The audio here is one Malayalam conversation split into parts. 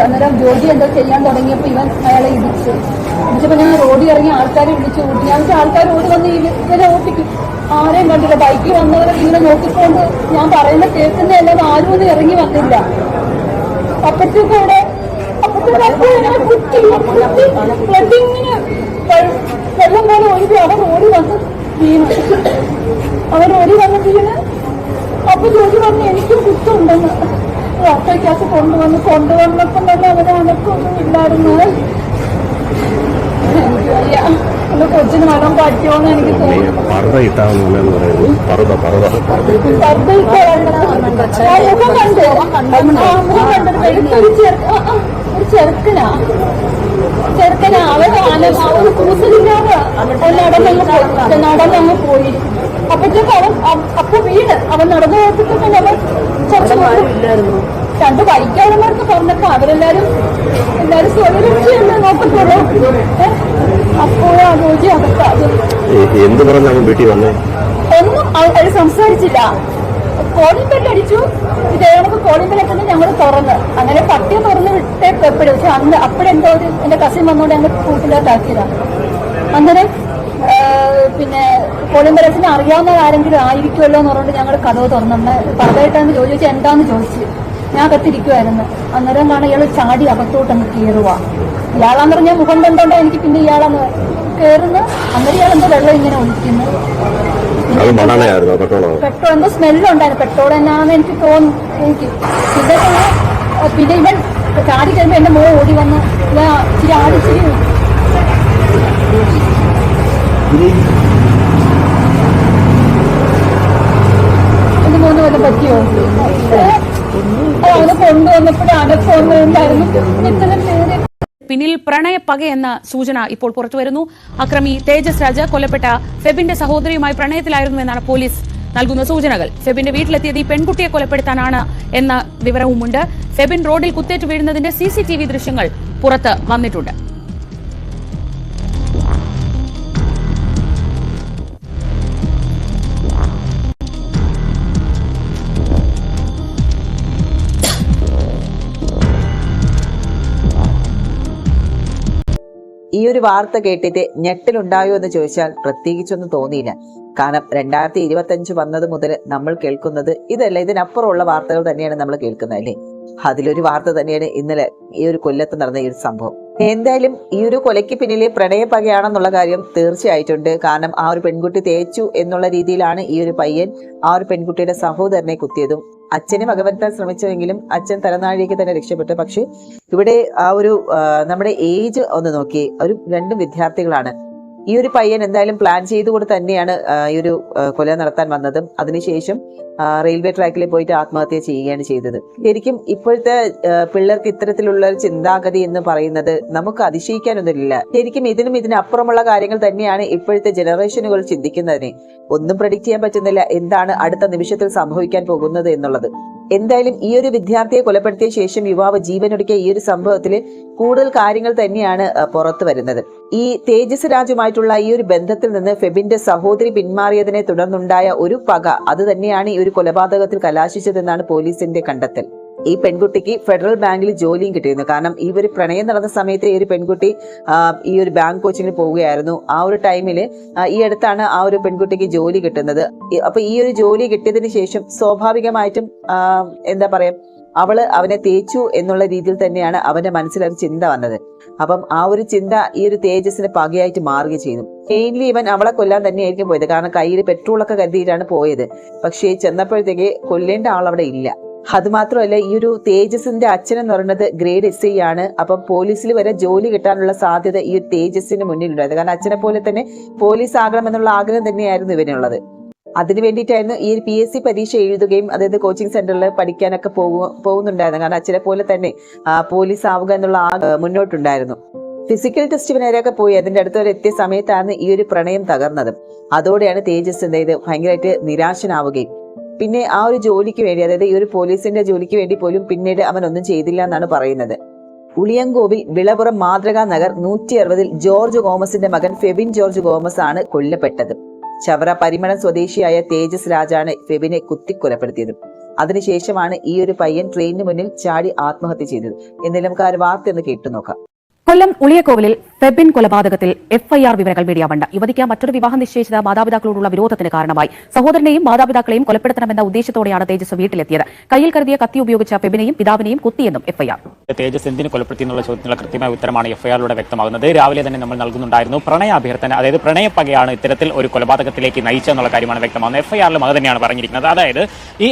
അന്നേരം ജോലി എന്തോ ചെയ്യാൻ തുടങ്ങിയപ്പോൾ ഇവൻ അയാളെ ഇടിച്ചു. ഇടിച്ചപ്പോൾ ഞാൻ റോഡിൽ ഇറങ്ങി ആൾക്കാരെ വിളിച്ചു കൂട്ടി ഞാൻ വെച്ചാൽ ആൾക്കാർ ഓടി വന്ന് ഇവ- ഇവരെ ഓട്ടിക്കും. ആരെയും കണ്ടില്ല. ബൈക്കിൽ വന്നവരെ ഇങ്ങനെ നോക്കിക്കൊണ്ട് ഞാൻ പറയുന്ന കേൾക്കുന്ന കേൾക്കുന്നതല്ലാതെ ആരും ഒന്നും ഇറങ്ങി വന്നില്ല. അപ്പഴത്തേക്കും അവിടെ അപ്പഴത്തേക്കും അപ്പോൾ ഇങ്ങനെ കുത്തി കുത്തി ബ്ലഡ് ഇങ്ങനെ വെ- വെള്ളം പോലെ ഒഴുകി അവർ ഓടി വന്ന് വീണു. അവർ ഓടി വന്ന് വീണ്. അപ്പൊ ജോലി പറഞ്ഞ് എനിക്കും കുത്തുണ്ടെന്ന്. ഡോക്ടറേക്കകത്ത് കൊണ്ടുവന്ന് കൊണ്ടുവന്നപ്പം തന്നെ അവരെ അനക്കൊന്നും ഇല്ലായിരുന്നു. എന്റെ കൊച്ചിന് മരം പറ്റുമോന്ന് എനിക്ക് തോന്നുന്നു. പർദ്ദ ഇട്ടാന്ന് പറയുന്നത്. പർദ്ദ പർദ്ദ ചെറുക്കനാ. ചെറുക്കനാ. അവൻ ഒരു കൂസലില്ലാതെ നടന്നങ്ങ് പോയി. നടന്നങ്ങ് പോയി. അപ്പഴത്തേക്ക് അവൻ അപ്പൊ വീട് അവൻ നടന്നു പോയപ്പോഴത്തേക്ക് തന്നെ അവൻ കുറച്ച് രണ്ട് ബൈക്കാളന്മാർക്ക് പറഞ്ഞപ്പോ അവരെല്ലാരും എല്ലാരും സ്വരക്ഷയല്ലേ നോക്കത്തുള്ളൂ. അപ്പോഴും ആ ജോജി അകത്താത് എന്ത് പറഞ്ഞ അവൻ വീട്ടിൽ വന്നേ? ഒന്നും അവർ സംസാരിച്ചില്ല. കോളിംഗ് ബെൽ അടിച്ചു. ഇതേ കണക്ക് കോളിംഗ് ബെൽ അടിച്ചത് ഞങ്ങൾ തുറന്ന്. അങ്ങനെ പട്ടിയെ തുറന്ന് വിട്ടേ എപ്പോഴും പക്ഷെ അന്ന് അപ്പോഴെന്തോ ഒരു എന്റെ കസിൻ വന്നോണ്ട് ഞങ്ങൾ കൂട്ടിലോട്ടാക്കിയതാണ് അന്നേരം പിന്നെ ബെൽ അറിയാവുന്ന ആരെങ്കിലും ആയിരിക്കുമല്ലോ എന്ന് പറഞ്ഞിട്ട് ഞങ്ങൾ കഥവ് തുറന്നു. നമ്മൾ പറഞ്ഞിട്ടാന്ന് ചോദിച്ചു എന്താന്ന് ചോദിച്ചു? ഞാൻ കത്തിരിക്കുമായിരുന്നു അന്നേരം കാണാൻ ഇയാൾ ചാടി അകത്തോട്ടങ്ങ് കയറുക ഇയാളാന്ന് പറഞ്ഞാൽ മുഖം കണ്ടോണ്ടോ എനിക്ക് പിന്നെ ഇയാളാന്ന് കയറുന്നു അന്നേരം ഇയാൾ എന്തോ വെള്ളം ഇങ്ങനെ ഒഴിക്കുന്നു. പെട്രോൾ എന്തോ സ്മെല്ലുണ്ടായിരുന്നു പെട്രോൾ എന്നാന്ന് എനിക്ക് തോന്നുന്നു എനിക്ക് പിന്നെ പിന്നെ ഇവൻ ചാടി കഴിയുമ്പോ എന്റെ മോൾ ഓടി വന്ന് ഞാൻ ഇച്ചിരി ആടിച്ചിരി എന്റെ മോന് വല്ല പറ്റിയോ? അവനെ പിന്നിൽ പ്രണയപ്പക എന്ന സൂചന ഇപ്പോൾ പുറത്തുവരുന്നു അക്രമി തേജസ് രാജ കൊല്ലപ്പെട്ട ഫെബിന്റെ സഹോദരിയുമായി പ്രണയത്തിലായിരുന്നു എന്നാണ് പോലീസ് നൽകുന്ന സൂചനകൾ. ഫെബിന്റെ വീട്ടിലെത്തിയത് ഈ പെൺകുട്ടിയെ കൊലപ്പെടുത്താനാണ് എന്ന വിവരവുമുണ്ട്. ഫെബിൻ റോഡിൽ കുത്തേറ്റ് വീഴുന്നതിന്റെ സി സി ടി വി ദൃശ്യങ്ങൾ പുറത്ത് വന്നിട്ടുണ്ട്. ഈ ഒരു വാർത്ത കേട്ടിട്ട് ഞെട്ടലുണ്ടായോ എന്ന് ചോദിച്ചാൽ പ്രത്യേകിച്ചൊന്നും തോന്നിയില്ല. കാരണം രണ്ടായിരത്തി ഇരുപത്തി അഞ്ച് വന്നത് മുതൽ നമ്മൾ കേൾക്കുന്നത് ഇതല്ല ഇതിനപ്പുറമുള്ള വാർത്തകൾ തന്നെയാണ് നമ്മൾ കേൾക്കുന്നത് അല്ലേ? അതിലൊരു വാർത്ത തന്നെയാണ് ഇന്നലെ ഈ ഒരു കൊല്ലത്ത് നടന്ന ഈ ഒരു സംഭവം. എന്തായാലും ഈ ഒരു കൊലയ്ക്ക് പിന്നിലെ പ്രണയപ്പകയാണെന്നുള്ള കാര്യം തീർച്ചയായിട്ടുണ്ട്. കാരണം ആ ഒരു പെൺകുട്ടി തേച്ചു എന്നുള്ള രീതിയിലാണ് ഈ ഒരു പയ്യൻ ആ ഒരു പെൺകുട്ടിയുടെ സഹോദരനെ കുത്തിയതും. അച്ഛനെ വകവരുത്താൻ ശ്രമിച്ചുവെങ്കിലും അച്ഛൻ തലനാഴിക്ക് തന്നെ രക്ഷപ്പെട്ടു. പക്ഷെ ഇവിടെ ആ ഒരു നമ്മുടെ ഏജ് ഒന്ന് നോക്കി. ഒരു രണ്ടും വിദ്യാർത്ഥികളാണ്. ഈ ഒരു പയ്യൻ എന്തായാലും പ്ലാൻ ചെയ്തുകൊണ്ട് തന്നെയാണ് ഈ ഒരു കൊല നടത്താൻ വന്നതും. അതിനുശേഷം റെയിൽവേ ട്രാക്കിൽ പോയിട്ട് ആത്മഹത്യ ചെയ്യുകയാണ് ചെയ്തത്. ശരിക്കും ഇപ്പോഴത്തെ പിള്ളേർക്ക് ഇത്തരത്തിലുള്ള ഒരു ചിന്താഗതി എന്ന് പറയുന്നത് നമുക്ക് അതിശയിക്കാനൊന്നുമില്ല. ശരിക്കും ഇതിനും ഇതിനപ്പുറമുള്ള കാര്യങ്ങൾ തന്നെയാണ് ഇപ്പോഴത്തെ ജനറേഷനുകൾ ചിന്തിക്കുന്നതിനെ. ഒന്നും പ്രഡിക്റ്റ് ചെയ്യാൻ പറ്റുന്നില്ല എന്താണ് അടുത്ത നിമിഷത്തിൽ സംഭവിക്കാൻ പോകുന്നത് എന്നുള്ളത്. എന്തായാലും ഈ ഒരു വിദ്യാർത്ഥിയെ കൊലപ്പെടുത്തിയ ശേഷം യുവാവ് ജീവനൊടുക്കിയ ഈ ഒരു സംഭവത്തിൽ കൂടുതൽ കാര്യങ്ങൾ തന്നെയാണ് പുറത്തു വരുന്നത്. ഈ തേജസ് രാജുമായിട്ടുള്ള ഈ ഒരു ബന്ധത്തിൽ നിന്ന് ഫെബിന്റെ സഹോദരി പിന്മാറിയതിനെ തുടർന്നുണ്ടായ ഒരു പക അത് തന്നെയാണ് ഈ ഒരു കൊലപാതകത്തിൽ കലാശിച്ചതെന്നാണ് പോലീസിന്റെ കണ്ടെത്തൽ. ഈ പെൺകുട്ടിക്ക് ഫെഡറൽ ബാങ്കിൽ ജോലിയും കിട്ടിയിരുന്നു. കാരണം ഈ ഒരു പ്രണയം നടന്ന സമയത്ത് ഈ ഒരു പെൺകുട്ടി ഈ ഒരു ബാങ്ക് കോച്ചിങ്ങിന് പോവുകയായിരുന്നു. ആ ഒരു ടൈമിൽ ഈ അടുത്താണ് ആ ഒരു പെൺകുട്ടിക്ക് ജോലി കിട്ടുന്നത്. അപ്പൊ ഈ ഒരു ജോലി കിട്ടിയതിന് ശേഷം സ്വാഭാവികമായിട്ടും എന്താ പറയാ അവൾ അവനെ തേച്ചു എന്നുള്ള രീതിയിൽ തന്നെയാണ് അവന്റെ മനസ്സിൽ ഒരു ചിന്ത വന്നത്. അപ്പം ആ ഒരു ചിന്ത ഈ ഒരു തേജസ്സിന് പകയായിട്ട് മാറുകയും ചെയ്തു. മെയിൻലി ഇവൻ അവളെ കൊല്ലാൻ തന്നെയായിരിക്കും പോയത്. കാരണം കയ്യിൽ പെട്രോളൊക്കെ കരുതിയിട്ടാണ് പോയത്. പക്ഷേ ചെന്നപ്പോഴത്തേക്ക് കൊല്ലേണ്ട ആൾ അവിടെ ഇല്ല. അത് മാത്രമല്ല ഈ ഒരു തേജസിന്റെ അച്ഛൻ എന്ന് പറയുന്നത് ഗ്രേഡ് എസ് ഐ ആണ്. അപ്പം പോലീസിൽ വരെ ജോലി കിട്ടാനുള്ള സാധ്യത ഈ തേജസിന് മുന്നിലുണ്ടായത് കാരണം അച്ഛനെ പോലെ തന്നെ പോലീസ് ആകണമെന്നുള്ള ആഗ്രഹം തന്നെയായിരുന്നു ഇവനുള്ളത്. അതിനു വേണ്ടിയിട്ടായിരുന്നു ഈ പി എസ് സി പരീക്ഷ എഴുതുകയും അതായത് കോച്ചിങ് സെന്ററിൽ പഠിക്കാനൊക്കെ പോകു പോകുന്നുണ്ടായിരുന്നു കാരണം അച്ഛനെ പോലെ തന്നെ പോലീസ് ആവുക എന്നുള്ള ആ മുന്നോട്ടുണ്ടായിരുന്നു. ഫിസിക്കൽ ടെസ്റ്റ് വരെയൊക്കെ പോയി. അതിന്റെ അടുത്ത് വരെ എത്തിയ സമയത്താണ് ഈ ഒരു പ്രണയം തകർന്നത്. അതോടെയാണ് തേജസ് എന്ത് ചെയ്ത്? ഭയങ്കരമായിട്ട് നിരാശനാവുകയും പിന്നെ ആ ഒരു ജോലിക്ക് വേണ്ടി അതായത് ഈ ഒരു പോലീസിന്റെ ജോലിക്ക് വേണ്ടി പോലും പിന്നീട് അവൻ ഒന്നും ചെയ്തില്ല എന്നാണ് പറയുന്നത്. ഉളിയങ്കോവിൽ വിളപുറം മാതൃകാ നഗർ നൂറ്റി അറുപതിൽ ജോർജ് ഗോമസിന്റെ മകൻ ഫെബിൻ ജോർജ് ഗോമസ് ആണ് കൊല്ലപ്പെട്ടത്. ചവറ പരിമളം സ്വദേശിയായ തേജസ് രാജാണ് ഫെബിനെ കുത്തിക്കൊലപ്പെടുത്തിയത്. അതിനുശേഷമാണ് ഈ ഒരു പയ്യൻ ട്രെയിനിന് മുന്നിൽ ചാടി ആത്മഹത്യ ചെയ്തത്. എന്നാലും നമുക്ക് വാർത്ത ഒന്ന് കേട്ടു നോക്കാം കൊല്ലം ഉളിയക്കോവിലിൽ ഫെബിൻ കൊലപാതകത്തിൽ എഫ്ഐആർ വിവരങ്ങൾ മീഡിയ വണ്ട യുവതിക്ക് മറ്റൊരു വിവാഹം നിശ്ചയിച്ചത് മാതാപിതാക്കളോടുള്ള വിരോധത്തിന് കാരണമായി. സഹോദരനെയും മാതാപിതാക്കളെയും കൊലപ്പെടുത്തണമെന്ന ഉദ്ദേശത്തോടെയാണ് തേജസ് വീട്ടിലെത്തിയത്. കയ്യിൽ കരുതിയ കത്തി ഉപയോഗിച്ച ഫെബിനെയും പിതാവിനെയും കുത്തിയെന്നും എഫ്ഐആർ. തേജസ് എന്തിന് കൊലപ്പെടുത്തി എന്നുള്ള ചോദ്യത്തിനുള്ള കൃത്യമായ ഉത്തരമാണ് എഫ്ഐആറിലൂടെ വ്യക്തമാകുന്നത്. രാവിലെ തന്നെ നമ്മൾ നൽകുന്നുണ്ടായിരുന്നു പ്രണയ അഭ്യർത്ഥന അതായത് പ്രണയപ്പകയാണ് ഇത്തരത്തിൽ ഒരു കൊലപാതകത്തിലേക്ക് നയിച്ചെന്നുള്ള കാര്യമാണ് വ്യക്തമാകുന്നത്. എഫ്ഐആറിലും അത് തന്നെയാണ് പറഞ്ഞിരിക്കുന്നത്. അതായത് ഈ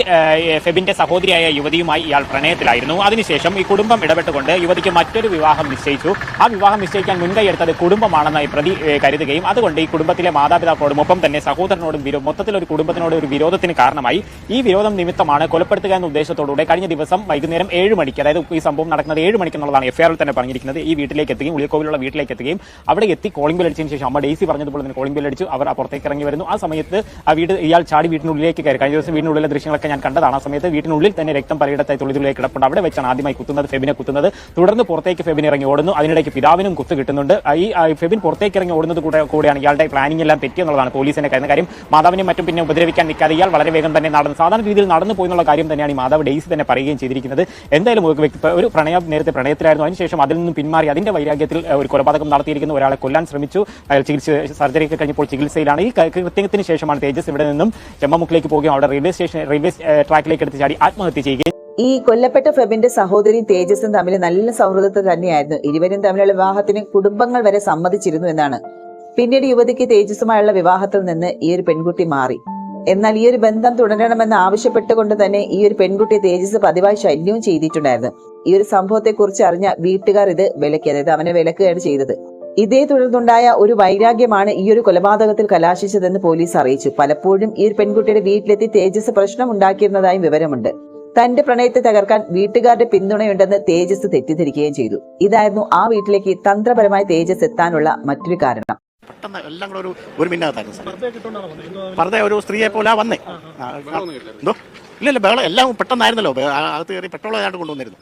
ഫെബിന്റെ സഹോദരിയായ യുവതിയുമായി ഇയാൾ പ്രണയത്തിലായിരുന്നു. അതിനുശേഷം ഈ കുടുംബം ഇടപെട്ടുകൊണ്ട് യുവതിക്ക് മറ്റൊരു വിവാഹം നിശ്ചയിച്ചു. ആ വിവാഹം നിശ്ചയിക്കാൻ മുൻകൈ എടുത്തത് കുടുംബമാണെന്ന് പ്രതി കരുതുകയും അതുകൊണ്ട് ഈ കുടുംബത്തിലെ മാതാപിതാക്കളോടും ഒപ്പം തന്നെ സഹോദരനോടും മൊത്തത്തിൽ ഒരു കുടുംബത്തിനോട് ഒരു വിരോധത്തിന് കാരണമായി ഈ വിരോധം നിമിത്തമാണ് കൊലപ്പെടുത്തുക എന്ന ഉദ്ദേശത്തോടുകൂടെ കഴിഞ്ഞ ദിവസം വൈകുന്നേരം ഏഴ് മണിക്ക് അതായത് ഈ സംഭവം നടക്കുന്നത് ഏഴ് മണിക്ക് എന്നുള്ളതാണ് എഫ്ഐആറിൽ തന്നെ പറഞ്ഞിരിക്കുന്നത് ഈ വീട്ടിലേക്ക് എത്തുകയും ഉളിയക്കോവിലുള്ള വീട്ടിലേക്ക് എത്തുകയും അവിടെ എത്തി കോളിംഗ് ബെൽ അടിച്ചതിന് ശേഷം അമ്മ ഡേസി പറഞ്ഞതുപോലെ തന്നെ കോളിംഗ് ബെൽ അടിച്ചു അവർ പുറത്തേക്ക് ഇറങ്ങി വരുന്നു. ആ സമയത്ത് ആ വീട് ഇയാൾ ചാടി വീട്ടിനുള്ളിലേക്ക് കയറി. കഴിഞ്ഞ ദിവസം വീടിനുള്ളിലെ ദൃശ്യങ്ങളൊക്കെ ഞാൻ കണ്ടതാണ്. ആ സമയത്ത് വീട്ടിനുള്ളിൽ തന്നെ രക്തം പലയിടത്തായി തുള്ളിതുള്ളിലേക്ക് കിടപ്പുണ്ട്. അവിടെ വെച്ചാണ് ആദ്യമായി കുത്തുന്നത് ഫെബിനെ കുത്തുന്നത്. തുടർന്ന് പുറത്തേക്ക് ഫെബിൻ ഇറങ്ങി ഓടുന്നു. അതിനിടയ്ക്ക് പിതാവിനും കുത്തു കിട്ടുന്നുണ്ട്. ആ ഈ ഫെബിൻ പുറത്തേക്ക് ഇറങ്ങി ഓടുന്നത് കൂടെ കൂടെയാണ് ഇയാളുടെ പ്ലാനിംഗ് എല്ലാം തെറ്റിയെന്നുള്ളതാണ് പോലീസിന്റെ കാര്യം. കാര്യം മാധവിനെ മറ്റും പിന്നെ ഉപദ്രവിക്കാൻ നിൽക്കാതെ ഇയാൾ വളരെ വേഗം തന്നെ നടന്നു സാധാരണ രീതിയിൽ നടന്നു പോയെന്നുള്ള കാര്യം തന്നെയാണ് ഈ മാതാവ് ഡെയ്സി തന്നെ പറയുകയും ചെയ്തിരിക്കുന്നത്. എന്തായാലും ഒരു വ്യക്തി ഒരു പ്രണയം നേരത്തെ പ്രണയത്തിലായിരുന്നു. അതിനുശേഷം അതിൽ നിന്നും പിന്മാറി അതിന്റെ വൈരാഗ്യത്തിൽ ഒരു കൊലപാതകം നടത്തിയിരിക്കുന്ന ഒരാളെ കൊല്ലാൻ ശ്രമിച്ചു. അയാൾ ചികിത്സ സർജറി ഒക്കെ കഴിഞ്ഞപ്പോൾ ചികിത്സയിലാണ്. ഈ കൃത്യത്തിന് ശേഷമാണ് തേജസ് ഇവിടെ നിന്നും ചെമ്മമുക്കിലേക്ക് പോകുകയും അവിടെ റെയിൽവേ സ്റ്റേഷൻ റെയിൽവേ ട്രാക്കിലേക്ക് എടുത്ത് ചാടി ആത്മഹത്യ ചെയ്യുകയും ഈ കൊല്ലപ്പെട്ട ഫെബിന്റെ സഹോദരി തേജസും തമ്മിൽ നല്ല സൗഹൃദത്തെ തന്നെയായിരുന്നു. ഇരുവരും തമ്മിലുള്ള വിവാഹത്തിന് കുടുംബങ്ങൾ വരെ സമ്മതിച്ചിരുന്നു എന്നാണ്. പിന്നീട് യുവതിക്ക് തേജസുമായുള്ള വിവാഹത്തിൽ നിന്ന് ഈ ഒരു പെൺകുട്ടി മാറി. എന്നാൽ ഈ ഒരു ബന്ധം തുടരണമെന്ന് ആവശ്യപ്പെട്ടുകൊണ്ട് തന്നെ ഈ ഒരു പെൺകുട്ടി തേജസ് പതിവായി ശല്യവും ചെയ്തിട്ടുണ്ടായിരുന്നു. ഈ ഒരു സംഭവത്തെ കുറിച്ച് അറിഞ്ഞ വീട്ടുകാർ ഇത് വിലക്കി അതായത് അവനെ വിലക്കുകയാണ് ചെയ്തത്. ഇതേ തുടർന്നുണ്ടായ ഒരു വൈരാഗ്യമാണ് ഈ ഒരു കൊലപാതകത്തിൽ കലാശിച്ചതെന്ന് പോലീസ് അറിയിച്ചു. പലപ്പോഴും ഈ ഒരു പെൺകുട്ടിയുടെ വീട്ടിലെത്തി തേജസ് പ്രശ്നം ഉണ്ടാക്കിയിരുന്നതായും വിവരമുണ്ട്. തന്റെ പ്രണയത്തെ തകർക്കാൻ വീട്ടുകാരുടെ പിന്തുണയുണ്ടെന്ന് തേജസ് തെറ്റിദ്ധരിക്കുകയും ചെയ്തു. ഇതായിരുന്നു ആ വീട്ടിലേക്ക് തന്ത്രപരമായി തേജസ് എത്താനുള്ള മറ്റൊരു കാരണം. പെട്ടെന്ന് എല്ലാം കൂടെ ഒരു ഒരു മിന്നകത്തായിരുന്നു ഒരു സ്ത്രീയെ പോലെ വന്നേ. എന്തോ? ഇല്ല ഇല്ല ബഹളം എല്ലാം പെട്ടെന്നായിരുന്നല്ലോ. അകത്ത് കയറി പെട്രോൾ ആയിട്ട് കൊണ്ടുവന്നിരുന്നു.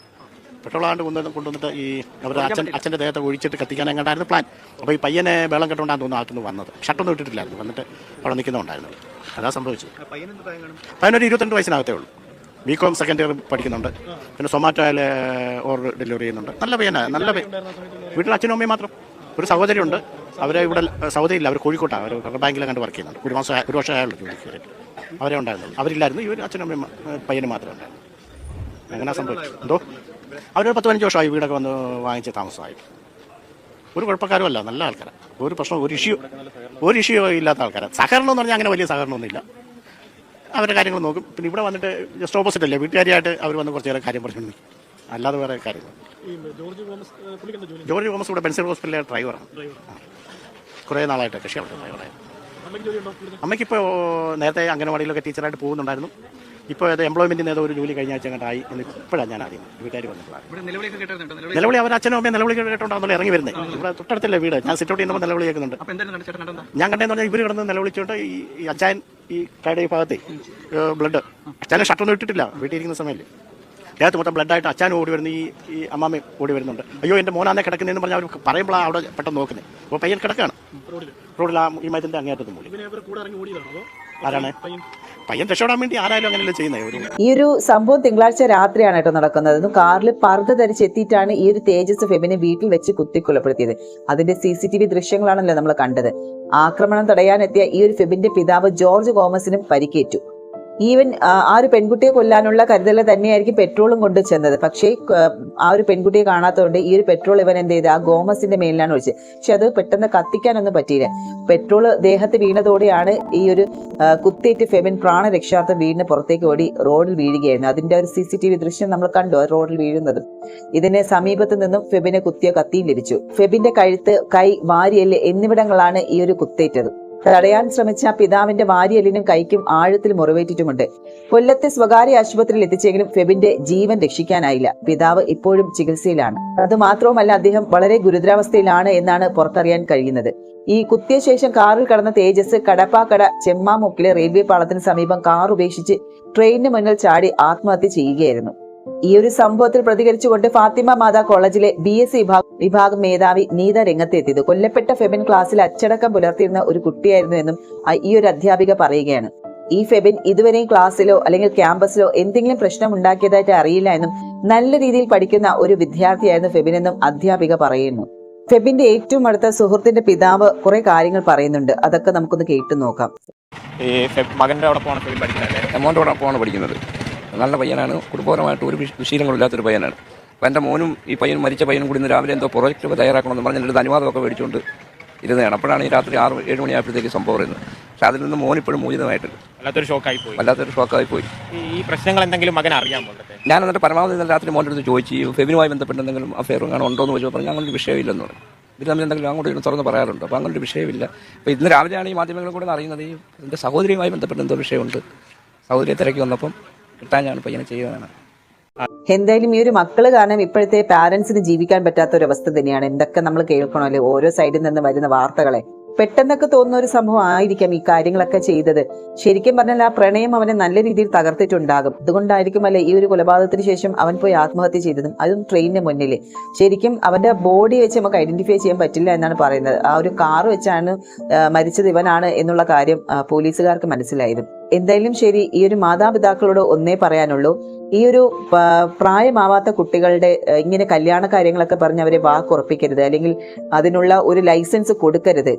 പെട്രോൾ ആണ്ട് കൊണ്ടുവന്ന് കൊണ്ടുവന്നിട്ട് ഈ അവർ അച്ഛൻ അച്ഛന്റെ ദേഹത്തെ ഒഴിച്ചിട്ട് കത്തിക്കാൻ എങ്ങോട്ടായിരുന്നു പ്ലാൻ അപ്പോൾ ഈ പയ്യനെ വെള്ളം കെട്ടുകൊണ്ടാണ് തോന്നുന്നു അകത്തുനിന്ന് വന്നത്. ഷട്ടൊന്നും ഇട്ടിട്ടില്ലായിരുന്നു. വന്നിട്ട് അവിടെ നിൽക്കുന്നുണ്ടായിരുന്നു. അതാ സംഭവിച്ചത്. പയ്യനൊരു ഇരുപത്തിരണ്ട് വയസ്സിനകത്തേ ഉള്ളൂ. ബി കോം സെക്കൻഡ് ഇയർ പഠിക്കുന്നുണ്ട്. പിന്നെ സൊമാറ്റോയിൽ ഓർഡർ ഡെലിവറി ചെയ്യുന്നുണ്ട്. നല്ല പയ്യനാണ് നല്ല പയ്യൻ. വീട്ടിൽ അച്ഛനും അമ്മയും മാത്രം. ഒരു സഹോദരിയുണ്ട്. അവരെ ഇവിടെ സൗദിയില്ല അവർ കോഴിക്കോട്ടാണ് അവർ റബ്ബർ ബാങ്കിൽ കണ്ട് വർക്ക് ചെയ്യുന്നുണ്ട്. ഒരു മാസം ഒരു വർഷം ആയുള്ളൂ ജോലിക്ക് അവരെ ഉണ്ടായിരുന്നു അവരില്ലായിരുന്നു. ഇവർ അച്ഛനും അമ്മയും പയ്യനും മാത്രമേ ഉണ്ടായിരുന്നു അങ്ങനെ സംഭവിച്ചു എന്തോ? അവരൊരു പത്ത് പതിനഞ്ച് വർഷമായി വീടൊക്കെ വന്ന് വാങ്ങിച്ച് താമസമായി. ഒരു കുഴപ്പക്കാരും അല്ല നല്ല ആൾക്കാരാണ് ഒരു പ്രശ്നം ഒരു ഇഷ്യൂ ഒരു ഇഷ്യൂ ഇല്ലാത്ത ആൾക്കാരാണ് സഹകരണം എന്ന് പറഞ്ഞാൽ അങ്ങനെ വലിയ സഹകരണമൊന്നുമില്ല. അവരുടെ കാര്യങ്ങൾ നോക്കും. പിന്നെ ഇവിടെ വന്നിട്ട് ജസ്റ്റ് ഓപ്പോസിറ്റ് അല്ലേ? വീട്ടുകാരിയായിട്ട് അവർ വന്ന് കുറച്ച് നേരം കാര്യം പറഞ്ഞു അല്ലാതെ വേറെ കാര്യങ്ങൾ ജോർജ് തോമസ് ഇവിടെ ബെൻസൺ ഹോസ്പിറ്റലിലെ ഡ്രൈവറാണ്. കുറേ നാളായിട്ട് കൃഷി അവിടെ ഡ്രൈവറായിരുന്നു. അമ്മയ്ക്കിപ്പോൾ നേരത്തെ അംഗനവാടിയിലൊക്കെ ടീച്ചറായിട്ട് പോകുന്നുണ്ടായിരുന്നു. ഇപ്പോൾ അത് എംപ്ലോയ്മെന്റ് നേതാവ് ഒരു ജോലി കഴിഞ്ഞ ആഴ്ച കണ്ടായി എന്ന് ഇപ്പോഴാണ് ഞാൻ ആദ്യം വീട്ടുകാർ വന്നിട്ടുള്ളത്. നിലവിളി അവർ അച്ഛനും അമ്മയും നിലവിളി കേട്ടോണ്ടാണല്ലോ ഇറങ്ങി വരുന്നത്. ഇവിടെ തൊട്ടടുത്തല്ലേ വീട്. ഞാൻ സിറ്റൗട്ട് ചെയ്യുമ്പോൾ നിലവിളി കേൾക്കുന്നുണ്ട് ഞാൻ കണ്ടെന്ന് പറഞ്ഞാൽ ഇവർ കിടന്ന് നിലവിളിച്ചുകൊണ്ട് ഈ അച്ഛൻ ഈ കടയുടെ ഈ ഭാഗത്തെ ബ്ലഡ് അച്ഛനെ ഷട്ടൊന്നും ഇട്ടിട്ടില്ല. വീട്ടിൽ ഇരിക്കുന്ന സമയത്ത്. ദേഹത്ത് മൊത്തം ബ്ലഡായിട്ട് അച്ഛൻ ഓടി വരുന്നു. ഈ ഈ അമ്മാമ്മ ഓടി വരുന്നുണ്ട്. അയ്യോ എന്റെ മോനാന്നെ കിടക്കുന്നതെന്ന് പറഞ്ഞാൽ അവർ പറയുമ്പോഴാണ് അവിടെ പെട്ടെന്ന് നോക്കുന്നത്. അപ്പോൾ പയ്യൻ കിടക്കാണ്. റോഡിൽ ആ ഈ മരത്തിന്റെ അങ്ങേറ്റത്തും മൂടി ആരാണ്? പയ്യൻ രക്ഷപ്പെടാൻ വേണ്ടി ആരായാലും അങ്ങനെയല്ലേ ചെയ്യുന്നത് ഈ ഒരു സംഭവം തിങ്കളാഴ്ച രാത്രിയാണ് കേട്ടോ നടക്കുന്നത്. കാറിൽ പർദ്ദ ധരിച്ചെത്തിയിട്ടാണ് ഈ ഒരു തേജസ് ഫെബിനെ വീട്ടിൽ വെച്ച് കുത്തിക്കൊലപ്പെടുത്തിയത്. അതിന്റെ സി സി ടി വി ദൃശ്യങ്ങളാണല്ലോ നമ്മൾ കണ്ടത്. ആക്രമണം തടയാനെത്തിയ ഈ ഒരു ഫെബിന്റെ പിതാവ് ജോർജ് കോമസിനും പരിക്കേറ്റു. ഈവൻ ആ ഒരു പെൺകുട്ടിയെ കൊല്ലാനുള്ള കരുതൽ തന്നെയായിരിക്കും പെട്രോളും കൊണ്ട് ചെന്നത്. പക്ഷേ ആ, ഒരു പെൺകുട്ടിയെ കാണാത്തതുകൊണ്ട് ഈ ഒരു പെട്രോൾ ഇവൻ എന്ത് ചെയ്ത്? ആ ഗോമസിന്റെ മേലിലാണ് ഒഴിച്ചത്. പക്ഷെ അത് പെട്ടെന്ന് കത്തിക്കാനൊന്നും പറ്റിയില്ല. പെട്രോൾ ദേഹത്ത് വീണതോടെയാണ് ഈ ഒരു കുത്തേറ്റ് ഫെബിൻ പ്രാണരക്ഷാർത്ഥം വീടിന് പുറത്തേക്ക് ഓടി റോഡിൽ വീഴുകയായിരുന്നു. അതിന്റെ ഒരു സി സി ടി വി ദൃശ്യം നമ്മൾ കണ്ടു റോഡിൽ വീഴുന്നത്. ഇതിനെ സമീപത്ത് നിന്നും ഫെബിനെ കുത്തിയ കത്തിയും ലഭിച്ചു. ഫെബിന്റെ കഴുത്ത് കൈ വാരിയൽ എന്നിവിടങ്ങളാണ് ഈ ഒരു കുത്തേറ്റത്. തടയാൻ ശ്രമിച്ച പിതാവിന്റെ വാരിയെല്ലിനും കൈക്കും ആഴത്തിൽ മുറിവേറ്റിട്ടുമുണ്ട്. കൊല്ലത്തെ സ്വകാര്യ ആശുപത്രിയിൽ എത്തിച്ചെങ്കിലും ഫെബിന്റെ ജീവൻ രക്ഷിക്കാനായില്ല. പിതാവ് ഇപ്പോഴും ചികിത്സയിലാണ്. അത് മാത്രവുമല്ല അദ്ദേഹം വളരെ ഗുരുതരാവസ്ഥയിലാണ് എന്നാണ് പുറത്തറിയാൻ കഴിയുന്നത്. ഈ കുത്തിയ ശേഷം കാറിൽ കടന്ന തേജസ് കടപ്പാക്കട ചെമ്മാമുക്കിലെ റെയിൽവേ പാളത്തിന് സമീപം കാർ ഉപേക്ഷിച്ച് ട്രെയിനിന് മുന്നിൽ ചാടി ആത്മഹത്യ ചെയ്യുകയായിരുന്നു. ഈ ഒരു സംഭവത്തിൽ പ്രതികരിച്ചുകൊണ്ട് ഫാത്തിമ മാതാ കോളേജിലെ ബി എസ് സി വിഭാഗം വിഭാഗം മേധാവി നീത രംഗത്തെത്തിയത്. കൊല്ലപ്പെട്ട ഫെബിൻ ക്ലാസ്സിൽ അച്ചടക്കം പുലർത്തിയിരുന്ന ഒരു കുട്ടിയായിരുന്നു എന്നും ഈ ഒരു അധ്യാപിക പറയുകയാണ്. ഈ ഫെബിൻ ഇതുവരെയും ക്ലാസ്സിലോ അല്ലെങ്കിൽ ക്യാമ്പസിലോ എന്തെങ്കിലും പ്രശ്നം ഉണ്ടാക്കിയതായിട്ട് അറിയില്ല എന്നും നല്ല രീതിയിൽ പഠിക്കുന്ന ഒരു വിദ്യാർത്ഥിയായിരുന്നു ഫെബിൻ എന്നും അധ്യാപിക പറയുന്നു. ഫെബിന്റെ ഏറ്റവും അടുത്ത സുഹൃത്തിന്റെ പിതാവ് കുറെ കാര്യങ്ങൾ പറയുന്നുണ്ട്. അതൊക്കെ നമുക്കൊന്ന് കേട്ടു നോക്കാം. ഈ ഫെബ് പോകണം ഫെബിൻ പഠിക്കുന്നത് പോകണം പഠിക്കുന്നത്. നല്ല പയ്യനാണ്. കുടുംബപരമായിട്ട് ഒരു വിശീലങ്ങളും ഇല്ലാത്തൊരു പയ്യനാണ്. അപ്പം എന്റെ മോനും ഈ പയ്യൻ മരിച്ച പയ്യനും കൂടി ഇന്ന് രാവിലെ എന്തോ പ്രോജക്റ്റ് തയ്യാറാക്കണമെന്ന് പറഞ്ഞ് എന്റെ അനുവാദമൊക്കെ മേടിച്ചുകൊണ്ട് ഇരുന്നതാണ്. അപ്പോഴാണ് ഈ രാത്രി ആറ് ഏഴ് മണിയായപ്പോഴത്തേക്ക് സംഭവം വരുന്നത് പക്ഷേ അതിൽ നിന്ന് മോൻ ഇപ്പോഴും മോചിതമായിട്ടുണ്ട്. വല്ലാത്തൊരു ഷോക്കായി പോയി. വല്ലാത്തൊരു ഷോക്കായി പോയി. ഈ- പ്രശ്നങ്ങൾ എന്തെങ്കിലും മകൻ അറിയാൻ എന്നിട്ട്? ഞാൻ എന്നിട്ട് പരമാവധി ഇന്നലെ രാത്രി മോന്റെ അടുത്ത് ചോദിച്ചു ഈ ഫെബിനുമായി ബന്ധപ്പെട്ട് എന്തെങ്കിലും അഫെയറും കാണാൻ ഉണ്ടോ? എന്ന് ചോദിച്ചു പറഞ്ഞു അങ്ങനൊരു ഒരു വിഷയമില്ലെന്ന് പറഞ്ഞു. ഇത് തമ്മിൽ എന്തെങ്കിലും അങ്ങോട്ട് ഇരുന്ന് തുറന്ന് പറയാറുണ്ട്. അപ്പോൾ അങ്ങനെ ഒരു വിഷയമില്ല. അപ്പോൾ ഇന്ന് രാവിലെയാണ് ഈ മാധ്യമങ്ങളിൽ കൂടെ അറിയുന്നത്. ഈ എന്റെ സഹോദരിയുമായി ബന്ധപ്പെട്ട് എന്തോ വിഷയമുണ്ട്. സഹോദരിയെ തിരക്കി വന്നപ്പം കിട്ടാൻ ഞാൻ ഇങ്ങനെ ചെയ്യുന്നതാണ് എന്തായാലും ഈ ഒരു മക്കൾ കാരണം ഇപ്പോഴത്തെ പാരന്റ്സിന് ജീവിക്കാൻ പറ്റാത്ത ഒരു അവസ്ഥ തന്നെയാണ്. എന്തൊക്കെ നമ്മൾ കേൾക്കണോ? അല്ലെ ഓരോ സൈഡിൽ നിന്ന് വരുന്ന വാർത്തകളെ. പെട്ടെന്നൊക്കെ തോന്നുന്ന ഒരു സംഭവം ആയിരിക്കാം ഈ കാര്യങ്ങളൊക്കെ ചെയ്തത്. ശരിക്കും പറഞ്ഞാൽ ആ പ്രണയം അവനെ നല്ല രീതിയിൽ തകർത്തിട്ടുണ്ടാകും. അതുകൊണ്ടായിരിക്കും അല്ലെ ഈ ഒരു കൊലപാതകത്തിന് ശേഷം അവൻ പോയി ആത്മഹത്യ ചെയ്തതും അതും ട്രെയിനിന് മുന്നിൽ ശരിക്കും അവന്റെ ബോഡി വെച്ച് നമുക്ക് ഐഡന്റിഫൈ ചെയ്യാൻ പറ്റില്ല എന്നാണ് പറയുന്നത്. ആ ഒരു കാർ വെച്ചാണ് മരിച്ചത് ഇവനാണ് എന്നുള്ള കാര്യം പോലീസുകാർക്ക് മനസ്സിലായത്. എന്തായാലും ശരി ഈ ഒരു മാതാപിതാക്കളോട് ഒന്നേ പറയാനുള്ളൂ. ഈ ഒരു പ്രായമാവാത്ത കുട്ടികളുടെ ഇങ്ങനെ കല്യാണ കാര്യങ്ങളൊക്കെ പറഞ്ഞ് അവരെ വാക്കുറപ്പിക്കരുത് അല്ലെങ്കിൽ അതിനുള്ള ഒരു ലൈസൻസ് കൊടുക്കരുത്.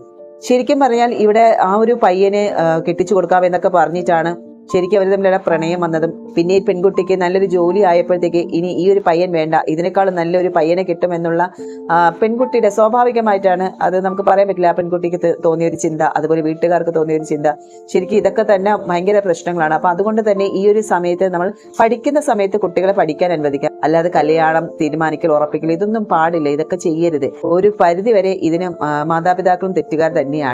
ശരിക്കും പറഞ്ഞാൽ ഇവിടെ ആ ഒരു പയ്യനെ കെട്ടിച്ചു കൊടുക്കാം എന്നൊക്കെ പറഞ്ഞിട്ടാണ് ശരിക്കും അവർ തമ്മിലുള്ള പ്രണയം വന്നതും പിന്നെ ഈ പെൺകുട്ടിക്ക് നല്ലൊരു ജോലി ആയപ്പോഴത്തേക്ക് ഇനി ഈ ഒരു പയ്യൻ വേണ്ട. ഇതിനേക്കാളും നല്ലൊരു പയ്യനെ കിട്ടുമെന്നുള്ള പെൺകുട്ടിയുടെ സ്വാഭാവികമായിട്ടാണ് അത് നമുക്ക് പറയാൻ പറ്റില്ല. ആ പെൺകുട്ടിക്ക് തോന്നിയ ഒരു ചിന്ത അതുപോലെ വീട്ടുകാർക്ക് തോന്നിയ ഒരു ചിന്ത. ശരിക്കും ഇതൊക്കെ തന്നെ ഭയങ്കര പ്രശ്നങ്ങളാണ്. അപ്പൊ അതുകൊണ്ട് തന്നെ ഈ ഒരു സമയത്ത് നമ്മൾ പഠിക്കുന്ന സമയത്ത് കുട്ടികളെ പഠിക്കാൻ അനുവദിക്കാം. അല്ലാതെ കല്യാണം തീരുമാനിക്കൽ ഉറപ്പിക്കൽ ഇതൊന്നും പാടില്ല. ഇതൊക്കെ ചെയ്യരുത്. ഒരു പരിധി വരെ ഇതിന് മാതാപിതാക്കളും തെറ്റുകാർ തന്നെയാണ്.